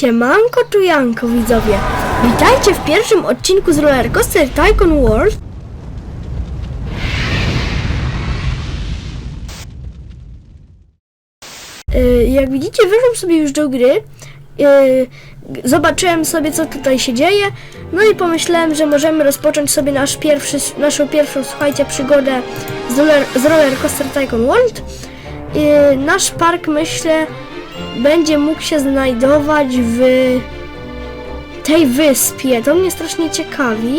Siemanko tu Janko widzowie. Witajcie w pierwszym odcinku z Roller Coaster Tycoon World. Yy, Jak widzicie, weszłam sobie już do gry. Yy, Zobaczyłem sobie, co tutaj się dzieje. No i pomyślałem, że możemy rozpocząć sobie nasz pierwszy, naszą pierwszą, słuchajcie, przygodę z Roller, z roller Coaster Tycoon World. Yy, Nasz park, myślę, będzie mógł się znajdować w tej wyspie. To mnie strasznie ciekawi.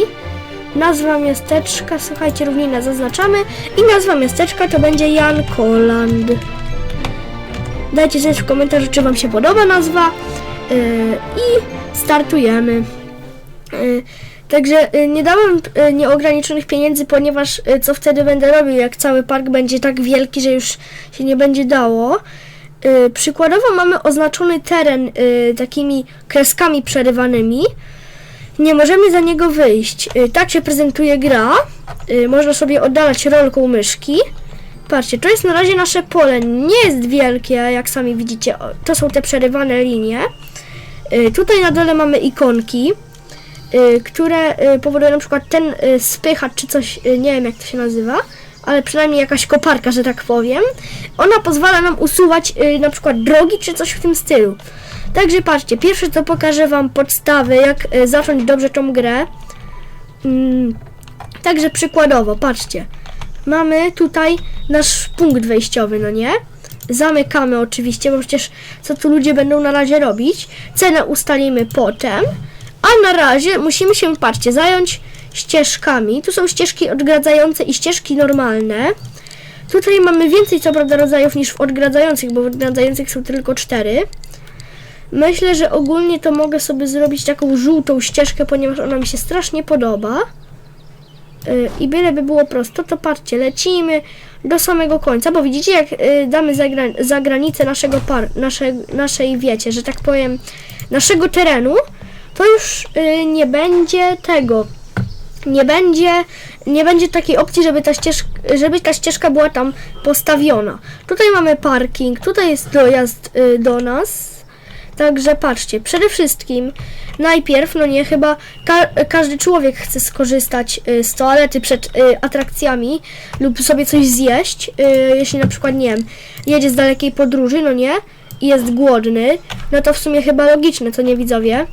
Nazwa miasteczka, słuchajcie, równinę zaznaczamy. I nazwa miasteczka to będzie Jankoland. Dajcie znać w komentarzu, czy Wam się podoba nazwa. Yy, I startujemy. Yy, Także yy, nie dałem yy, nieograniczonych pieniędzy, ponieważ yy, co wtedy będę robił, jak cały park będzie tak wielki, że już się nie będzie dało. Yy, Przykładowo mamy oznaczony teren yy, takimi kreskami przerywanymi. Nie możemy za niego wyjść. Yy, Tak się prezentuje gra. Można sobie oddalać rolką myszki. Patrzcie, to jest na razie nasze pole. Nie jest wielkie, jak sami widzicie. To są te przerywane linie. Y, Tutaj na dole mamy ikonki, y, które y, powodują na przykład ten y, spychacz czy coś, y, nie wiem jak to się nazywa, ale przynajmniej jakaś koparka, że tak powiem. Ona pozwala nam usuwać y, na przykład drogi czy coś w tym stylu. Także patrzcie, pierwsze co pokażę Wam podstawy, jak y, zacząć dobrze tą grę. Mm, Także przykładowo, patrzcie. Mamy tutaj nasz punkt wejściowy, no nie? Zamykamy oczywiście, bo przecież co tu ludzie będą na razie robić. Cenę ustalimy potem. A na razie musimy się, patrzcie, zająć ścieżkami. Tu są ścieżki odgradzające i ścieżki normalne. Tutaj mamy więcej co prawda rodzajów niż w odgradzających, bo w odgradzających są tylko cztery. Myślę, że ogólnie to mogę sobie zrobić taką żółtą ścieżkę, ponieważ ona mi się strasznie podoba. Y, I byle by było prosto, to patrzcie, lecimy do samego końca, bo widzicie, jak y, damy za, za granicę naszego par, nasze, naszej, wiecie, że tak powiem, naszego terenu, to już y, nie będzie tego, nie będzie, nie będzie takiej opcji, żeby ta, ścieżka, żeby ta ścieżka była tam postawiona. Tutaj mamy parking, tutaj jest dojazd y, do nas, Także patrzcie, przede wszystkim najpierw, no nie, chyba ka- każdy człowiek chce skorzystać y, z toalety przed y, atrakcjami lub sobie coś zjeść, y, jeśli na przykład, nie wiem, jedzie z dalekiej podróży, no nie, i jest głodny, no to w sumie chyba logiczne, co nie widzowie.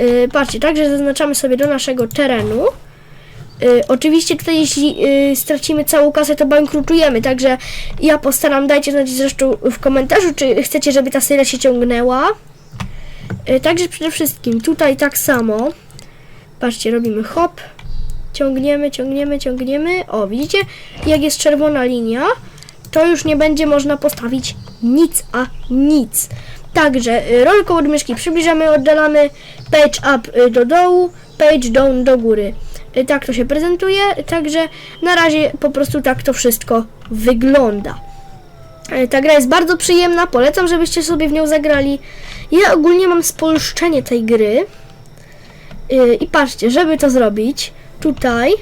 Y, patrzcie, także zaznaczamy sobie do naszego terenu. Y, oczywiście tutaj jeśli y, stracimy całą kasę, to bankrutujemy, także ja postaram, dajcie znać zresztą w komentarzu, czy chcecie, żeby ta seria się ciągnęła. Y, Także przede wszystkim tutaj tak samo. Patrzcie, robimy hop. Ciągniemy, ciągniemy, ciągniemy. O, widzicie? Jak jest czerwona linia, to już nie będzie można postawić nic, a nic. Także y, rolką od myszki przybliżamy, oddalamy. Page up y, do dołu, page down do góry. Y, Tak to się prezentuje, także na razie po prostu tak to wszystko wygląda. E, Ta gra jest bardzo przyjemna, polecam, żebyście sobie w nią zagrali. Ja ogólnie mam spolszczenie tej gry. E, I patrzcie, żeby to zrobić, tutaj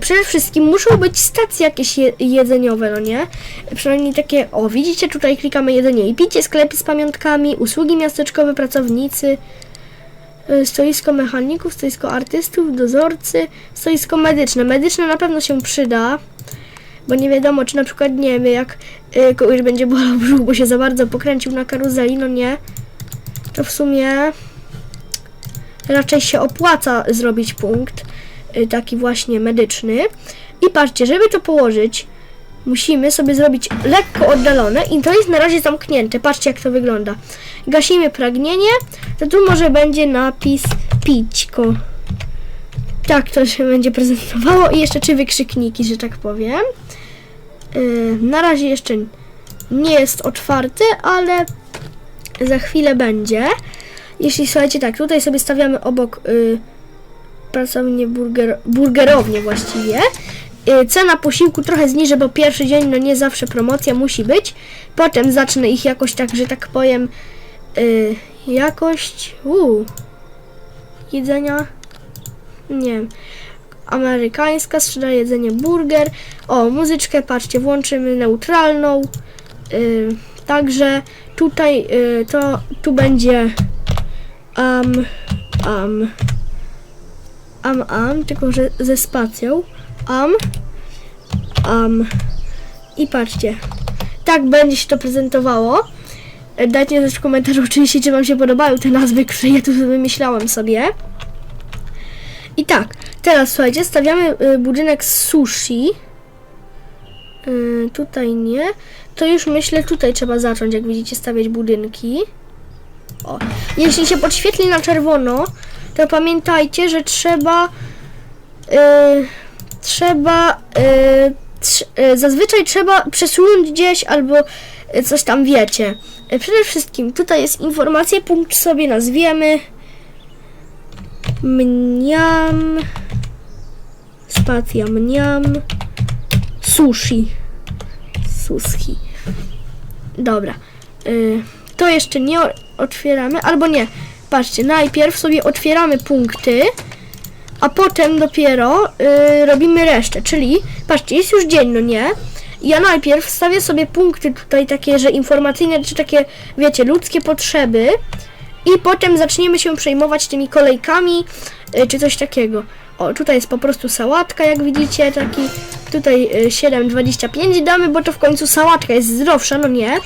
przede wszystkim muszą być stacje jakieś je jedzeniowe, no nie? Przynajmniej takie, o widzicie, tutaj klikamy jedzenie i picie, sklepy z pamiątkami, usługi miasteczkowe, pracownicy, stoisko mechaników, stoisko artystów, dozorcy, stoisko medyczne. Medyczne na pewno się przyda bo nie wiadomo, czy na przykład, nie wiem, jak y, kogoś będzie bolał brzuch, bo się za bardzo pokręcił na karuzeli, no nie, to w sumie raczej się opłaca zrobić punkt, y, taki właśnie medyczny. I patrzcie, żeby to położyć, musimy sobie zrobić lekko oddalone i to jest na razie zamknięte. Patrzcie, jak to wygląda. Gasimy pragnienie, to tu może będzie napis pićko. Tak to się będzie prezentowało i jeszcze trzy wykrzykniki, że tak powiem. Yy, na razie jeszcze nie jest otwarty, ale za chwilę będzie. Jeśli słuchajcie, tak, tutaj sobie stawiamy obok yy, pracownię burger, burgerownię właściwie. Yy, cena posiłku trochę zniżę, bo pierwszy dzień, no nie zawsze promocja musi być. Potem zacznę ich jakoś tak, że tak powiem, yy, jakość, uu, jedzenia, nie wiem, amerykańska, strzela jedzenie burger. O, muzyczkę, patrzcie, włączymy neutralną. Yy, także tutaj yy, to tu będzie am, am, am, am, tylko że ze spacją, am, am i patrzcie, tak będzie się to prezentowało. E, Dajcie też w komentarzu oczywiście, czy wam się podobają te nazwy, które ja tu wymyślałam sobie. I tak, teraz słuchajcie, stawiamy y, budynek z sushi. Y, tutaj nie. To już myślę, tutaj trzeba zacząć, jak widzicie, stawiać budynki. O. Jeśli się podświetli na czerwono, to pamiętajcie, że trzeba. y, trzeba. trz- y, zazwyczaj trzeba przesunąć gdzieś albo coś tam wiecie. Y, Przede wszystkim tutaj jest informacja, punkt sobie nazwiemy. Mniam. Spacja mniam. Sushi. Sushi. Dobra. To jeszcze nie otwieramy, albo nie. Patrzcie, najpierw sobie otwieramy punkty, a potem dopiero y, robimy resztę. Czyli, patrzcie, jest już dzień, no nie? Ja najpierw stawię sobie punkty tutaj takie, że informacyjne, czy takie, wiecie, ludzkie potrzeby i potem zaczniemy się przejmować tymi kolejkami, y, czy coś takiego. O, tutaj jest po prostu sałatka, jak widzicie, taki, tutaj y, 7,25 damy, bo to w końcu sałatka jest zdrowsza, no nie?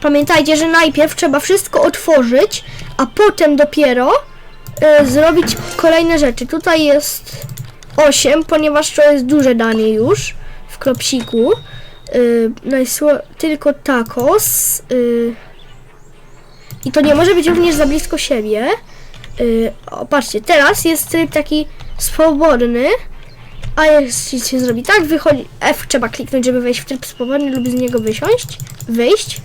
Pamiętajcie, że najpierw trzeba wszystko otworzyć, a potem dopiero y, zrobić kolejne rzeczy. Tutaj jest 8, ponieważ to jest duże danie już w klopsiku. Y, najsło- tylko tacos. Y, I to nie może być również za blisko siebie. Y, o, patrzcie, teraz jest tryb taki swobodny. A jeśli się zrobi tak, wychodzi. F trzeba kliknąć, żeby wejść w tryb swobodny lub z niego wysiąść. Wyjść.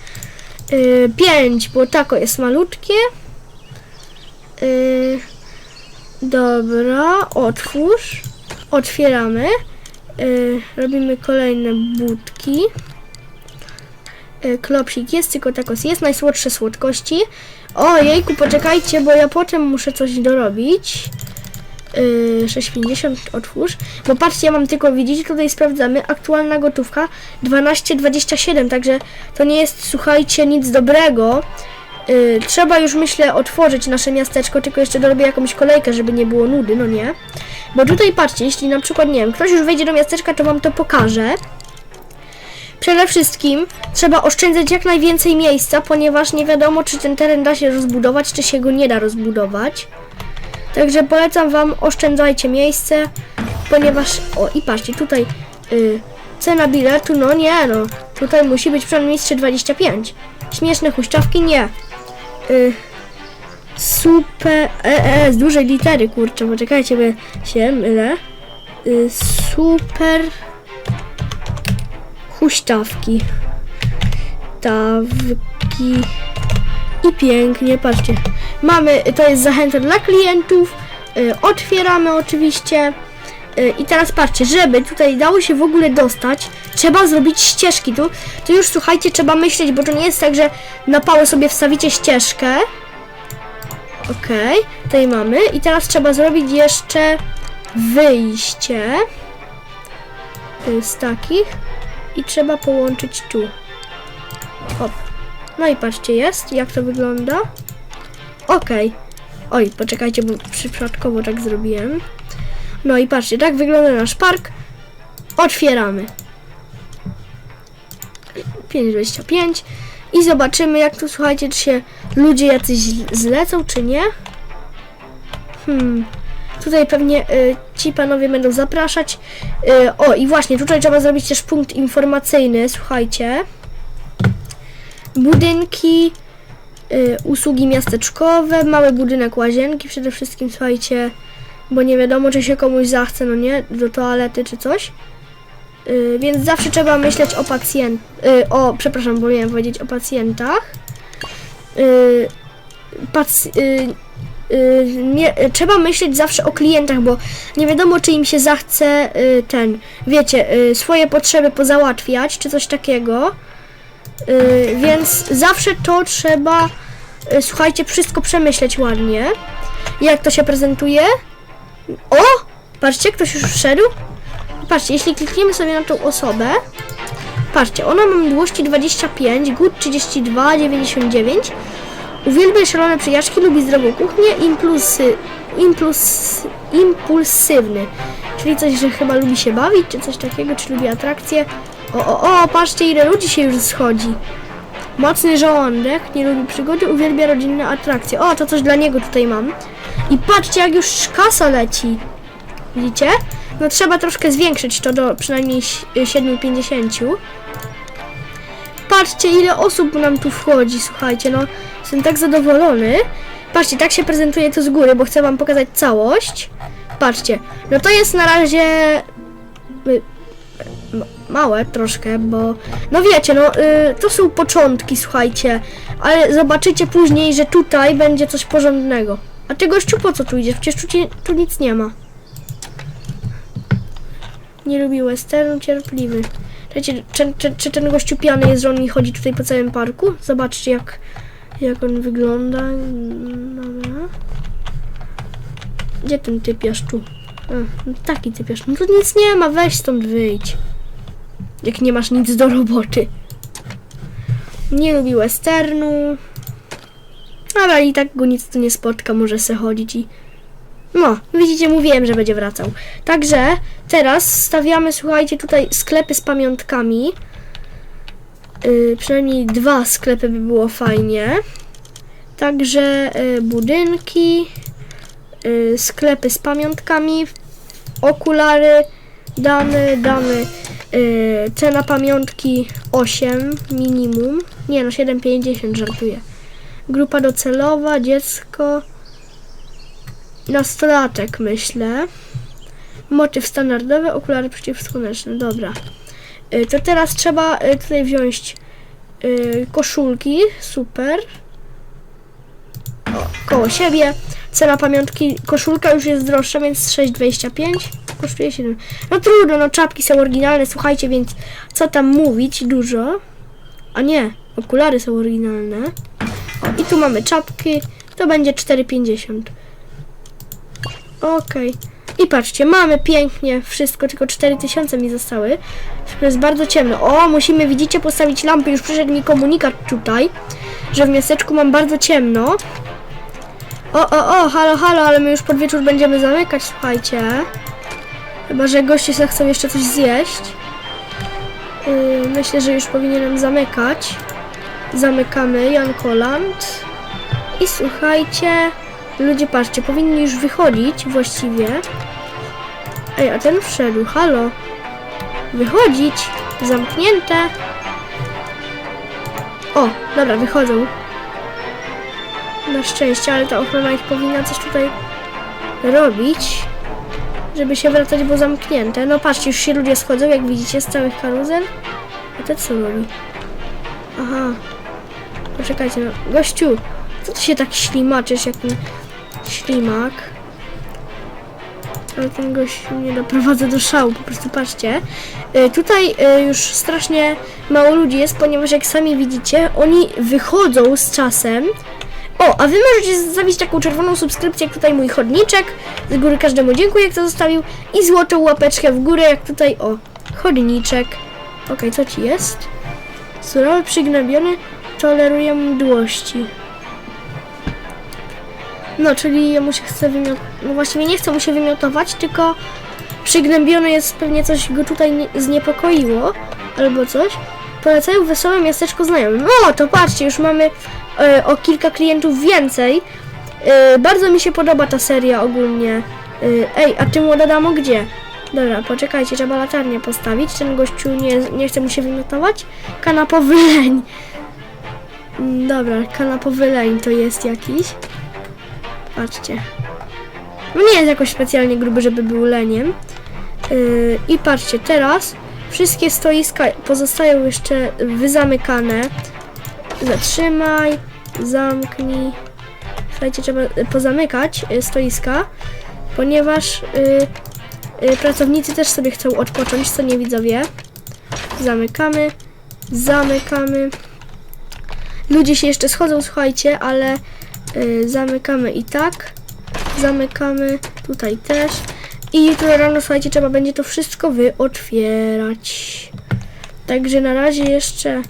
5, bo tako jest malutkie. Y, dobra, otwórz. Otwieramy. Y, robimy kolejne budki. Y, klopsik jest, tylko takos jest. Najsłodsze słodkości. O jejku, poczekajcie, bo ja potem muszę coś dorobić. Yy, 6,50 otwórz. Bo patrzcie, ja mam tylko, widzicie, tutaj sprawdzamy, aktualna gotówka 12,27, także to nie jest, słuchajcie, nic dobrego. Yy, trzeba już, myślę, otworzyć nasze miasteczko, tylko jeszcze dorobię jakąś kolejkę, żeby nie było nudy, no nie? Bo tutaj patrzcie, jeśli na przykład, nie wiem, ktoś już wejdzie do miasteczka, to wam to pokażę. Przede wszystkim trzeba oszczędzać jak najwięcej miejsca, ponieważ nie wiadomo, czy ten teren da się rozbudować, czy się go nie da rozbudować. Także polecam Wam, oszczędzajcie miejsce, ponieważ, o i patrzcie, tutaj y, cena biletu, no nie no, tutaj musi być przynajmniej 3,25. Śmieszne huśtawki, nie. Y, super, e, e, z dużej litery, kurczę, poczekajcie, bo się mylę. Y, super huśtawki. Tawki. I pięknie, patrzcie. Mamy, to jest zachęta dla klientów. Y, otwieramy oczywiście. Y, I teraz patrzcie, żeby tutaj dało się w ogóle dostać, trzeba zrobić ścieżki. Tu, tu już słuchajcie, trzeba myśleć, bo to nie jest tak, że na pałę sobie wstawicie ścieżkę. Okej, tutaj mamy. I teraz trzeba zrobić jeszcze wyjście z takich. I trzeba połączyć tu. Hop. No i patrzcie, jest. Jak to wygląda? Okej. Oj, poczekajcie, bo przypadkowo tak zrobiłem. No i patrzcie, tak wygląda nasz park. Otwieramy. 5,25 i zobaczymy, jak tu słuchajcie, czy się ludzie jacyś zlecą, czy nie. Hmm. Tutaj pewnie y, ci panowie będą zapraszać. Y, o, i właśnie, tutaj trzeba zrobić też punkt informacyjny, słuchajcie. Budynki, y, usługi miasteczkowe, mały budynek łazienki przede wszystkim, słuchajcie, bo nie wiadomo, czy się komuś zachce, no nie, do toalety czy coś. Y, więc zawsze trzeba myśleć o pacjent, y, o, przepraszam, bo miałem powiedzieć o pacjentach. Y, pac, y, y, nie, trzeba myśleć zawsze o klientach, bo nie wiadomo, czy im się zachce y, ten, wiecie, y, swoje potrzeby pozałatwiać, czy coś takiego. Więc zawsze to trzeba, słuchajcie, wszystko przemyśleć ładnie. Jak to się prezentuje? O! Patrzcie, ktoś już wszedł. Patrzcie, jeśli klikniemy sobie na tą osobę, patrzcie, ona ma mdłości 25, gut 32, 99 Uwielbia szalone przyjaźni, lubi zdrową kuchnię, impulsy, impuls, impulsywny. Czyli coś, że chyba lubi się bawić, czy coś takiego, czy lubi atrakcje. O, o, o, patrzcie ile ludzi się już schodzi. Mocny żołądek, nie lubi przygody, uwielbia rodzinne atrakcje. O, to coś dla niego tutaj mam. I patrzcie, jak już kasa leci. Widzicie? No trzeba troszkę zwiększyć to do przynajmniej si- 7,50. Patrzcie, ile osób nam tu wchodzi, słuchajcie, no jestem tak zadowolony. Patrzcie, tak się prezentuje to z góry, bo chcę wam pokazać całość. Patrzcie, no to jest na razie y, małe troszkę, bo no wiecie, no y, to są początki, słuchajcie, ale zobaczycie później, że tutaj będzie coś porządnego. A ty gościu po co tu idziesz? Przecież tu, tu nic nie ma. Nie lubi westernu, cierpliwy. Czekajcie, czy, czy, czy ten gościu pijany jest, że on mi chodzi tutaj po całym parku? Zobaczcie jak, jak on wygląda. Dobra. Gdzie ten typiarz tu? A, no taki typiarz. No tu nic nie ma, weź stąd wyjdź. Jak nie masz nic do roboty. Nie lubi westernu. Ale i tak go nic tu nie spotka, może se chodzić i... No, widzicie, mówiłem, że będzie wracał. Także teraz stawiamy, słuchajcie, tutaj sklepy z pamiątkami. Yy, przynajmniej dwa sklepy by było fajnie. Także yy, budynki, yy, sklepy z pamiątkami, okulary, damy, damy yy, cena pamiątki 8 minimum. Nie no, 7,50 żartuję. Grupa docelowa, dziecko, nastolatek myślę. Motyw standardowy, okulary przeciwsłoneczne, dobra. Y, To teraz trzeba y, tutaj wziąć y, koszulki, super. Koło siebie. Cena pamiątki, koszulka już jest droższa, więc 6,25 kosztuje 7. No trudno, no czapki są oryginalne, słuchajcie, więc co tam mówić, dużo. A nie, okulary są oryginalne. Tu mamy czapki, to będzie 4,50. Okej. I patrzcie, mamy pięknie wszystko, tylko 4000 mi zostały. Jest bardzo ciemno. O, musimy, widzicie, postawić lampy. Już przyszedł mi komunikat tutaj, że w miasteczku mam bardzo ciemno. O, o, o, halo, halo, ale my już pod wieczór będziemy zamykać, słuchajcie. Chyba, że goście chcą jeszcze coś zjeść. Yy, myślę, że już powinienem zamykać. Zamykamy Jan Koland. I słuchajcie, ludzie, patrzcie, powinni już wychodzić właściwie. Ej, a ten wszedł, halo. Wychodzić, zamknięte. O, dobra, wychodzą. Na szczęście, ale ta ochrona ich powinna coś tutaj robić, żeby się wracać, bo zamknięte. No patrzcie, już się ludzie schodzą, jak widzicie, z całych karuzel. A ten co robi? Aha. Poczekajcie, no. Gościu, co ty się tak ślimaczysz, jak ten ślimak? Ale ten gość mnie doprowadza do szału, po prostu patrzcie. Y, Tutaj y, już strasznie mało ludzi jest, ponieważ jak sami widzicie, oni wychodzą z czasem. O, a wy możecie zostawić taką czerwoną subskrypcję, jak tutaj mój chodniczek. Z góry każdemu dziękuję, kto zostawił. I złotą łapeczkę w górę, jak tutaj, o, chodniczek. Okej, co ci jest? Surowy, przygnębiony, toleruje mdłości. No, czyli mu się chce wymiotować. No właściwie nie chce mu się wymiotować, tylko przygnębiony jest pewnie coś go tutaj nie- zniepokoiło albo coś. Polecają wesołe miasteczko znajomym. No, to patrzcie, już mamy e, o kilka klientów więcej. E, bardzo mi się podoba ta seria ogólnie. E, ej, a ty młoda damo gdzie? Dobra, poczekajcie, trzeba latarnię postawić. Ten gościu nie, nie chce mu się wymiotować. Kanapowy leń. Dobra, kanapowy leń to jest jakiś. Patrzcie. No nie jest jakoś specjalnie gruby, żeby był leniem. Yy, I patrzcie, teraz wszystkie stoiska pozostają jeszcze wyzamykane. Zatrzymaj, zamknij. Słuchajcie, trzeba y, pozamykać y, stoiska, ponieważ y, y, pracownicy też sobie chcą odpocząć, co nie widzowie. Zamykamy, zamykamy. Ludzie się jeszcze schodzą, słuchajcie, ale y, zamykamy i tak. Zamykamy tutaj też. I jutro rano, słuchajcie, trzeba będzie to wszystko wyotwierać. Także na razie jeszcze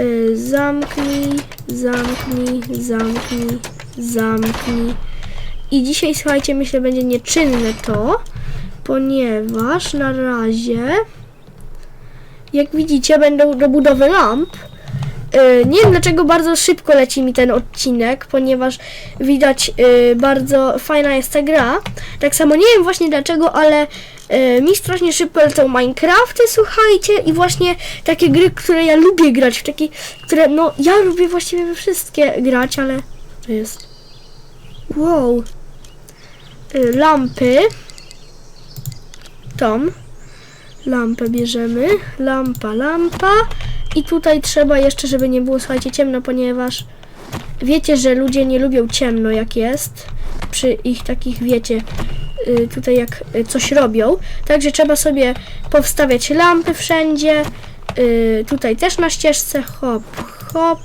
Y, zamknij, zamknij, zamknij, zamknij. I dzisiaj, słuchajcie, myślę, będzie nieczynne to, ponieważ na razie, jak widzicie, będą do budowy lamp. Y, Nie wiem dlaczego bardzo szybko leci mi ten odcinek, ponieważ widać y, bardzo fajna jest ta gra. Tak samo nie wiem właśnie dlaczego, ale y, mi strasznie szybko lecą Minecrafty, słuchajcie, i właśnie takie gry, które ja lubię grać, w takie, które, no, ja lubię właściwie we wszystkie grać, ale to jest. Wow. Lampy. Tom. Lampę bierzemy. Lampa, lampa. I tutaj trzeba jeszcze, żeby nie było, słuchajcie, ciemno, ponieważ wiecie, że ludzie nie lubią ciemno, jak jest. Przy ich takich, wiecie, y, tutaj jak y, coś robią. Także trzeba sobie powstawiać lampy wszędzie. Y, Tutaj też na ścieżce. Hop, hop,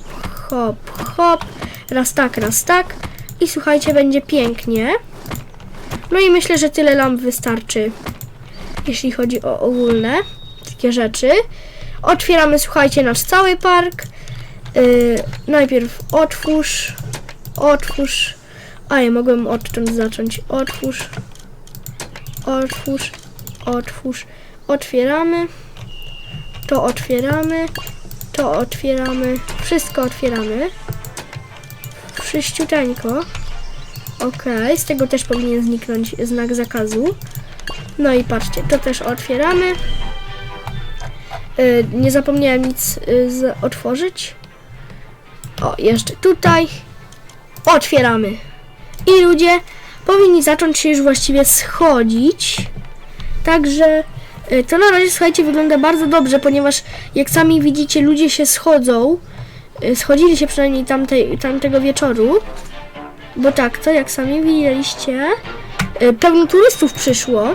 hop, hop. Raz tak, raz tak. I słuchajcie, będzie pięknie. No i myślę, że tyle lamp wystarczy, jeśli chodzi o ogólne takie rzeczy. Otwieramy, słuchajcie, nasz cały park. Yy, najpierw otwórz, otwórz. A ja mogłem odtąd zacząć. Otwórz, otwórz, otwórz. Otwieramy. To otwieramy. To otwieramy. Wszystko otwieramy. Wszyściuteńko. Okej, z tego też powinien zniknąć znak zakazu. No i patrzcie, to też otwieramy. Y, nie zapomniałem nic y, otworzyć. O, jeszcze tutaj. Otwieramy. I ludzie powinni zacząć się już właściwie schodzić. Także y, to na razie, słuchajcie, wygląda bardzo dobrze, ponieważ jak sami widzicie, ludzie się schodzą. Schodzili się przynajmniej tamtej, tamtego wieczoru. Bo tak, to jak sami widzieliście, pełno turystów przyszło.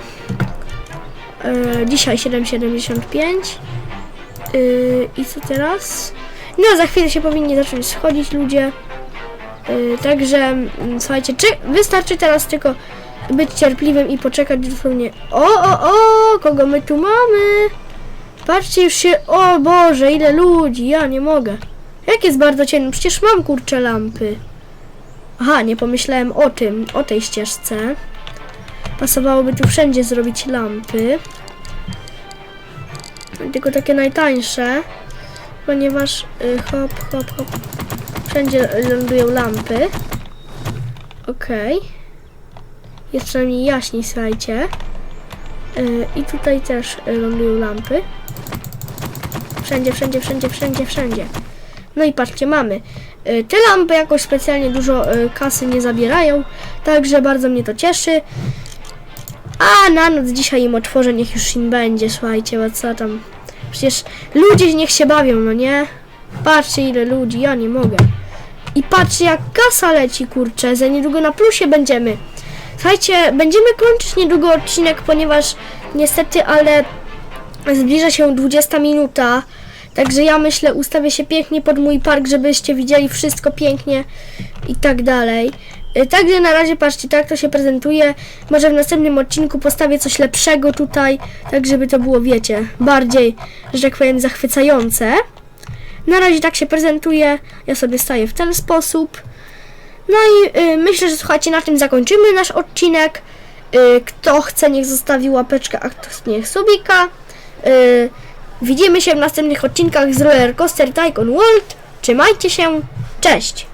Dzisiaj 7,75. Y, I co teraz? No, za chwilę się powinni zacząć schodzić ludzie. Y, Także, mm, słuchajcie, czy wystarczy teraz tylko być cierpliwym i poczekać dosłownie. O, o, o, kogo my tu mamy? Patrzcie, już się. O Boże, ile ludzi, ja nie mogę. Jak jest bardzo ciemno, przecież mam kurcze lampy. Aha, nie pomyślałem o tym, o tej ścieżce. Pasowałoby tu wszędzie zrobić lampy. Tylko takie najtańsze, ponieważ y, hop, hop, hop. Wszędzie lądują lampy. Okej. Jest przynajmniej jaśniej, słuchajcie. Y, I tutaj też y, lądują lampy. Wszędzie, wszędzie, wszędzie, wszędzie, wszędzie. No i patrzcie, mamy. Y, Te lampy jakoś specjalnie dużo y, kasy nie zabierają, także bardzo mnie to cieszy. A na noc dzisiaj im otworzę, niech już im będzie, słuchajcie, bo co tam. Przecież ludzie niech się bawią, no nie? Patrzcie ile ludzi, ja nie mogę. I patrzcie jak kasa leci, kurczę, za niedługo na plusie będziemy. Słuchajcie, będziemy kończyć niedługo odcinek, ponieważ niestety, ale zbliża się 20 minuta. Także ja myślę, ustawię się pięknie pod mój park, żebyście widzieli wszystko pięknie i tak dalej. Y, Także na razie patrzcie, tak to się prezentuje. Może w następnym odcinku postawię coś lepszego tutaj, tak żeby to było, wiecie, bardziej, że tak powiem, zachwycające. Na razie tak się prezentuje. Ja sobie staję w ten sposób. No i y, myślę, że słuchajcie, na tym zakończymy nasz odcinek. Y, kto chce, niech zostawi łapeczkę, a kto niech subika. Widzimy się w następnych odcinkach z Roller Coaster Tycoon World. Trzymajcie się, cześć!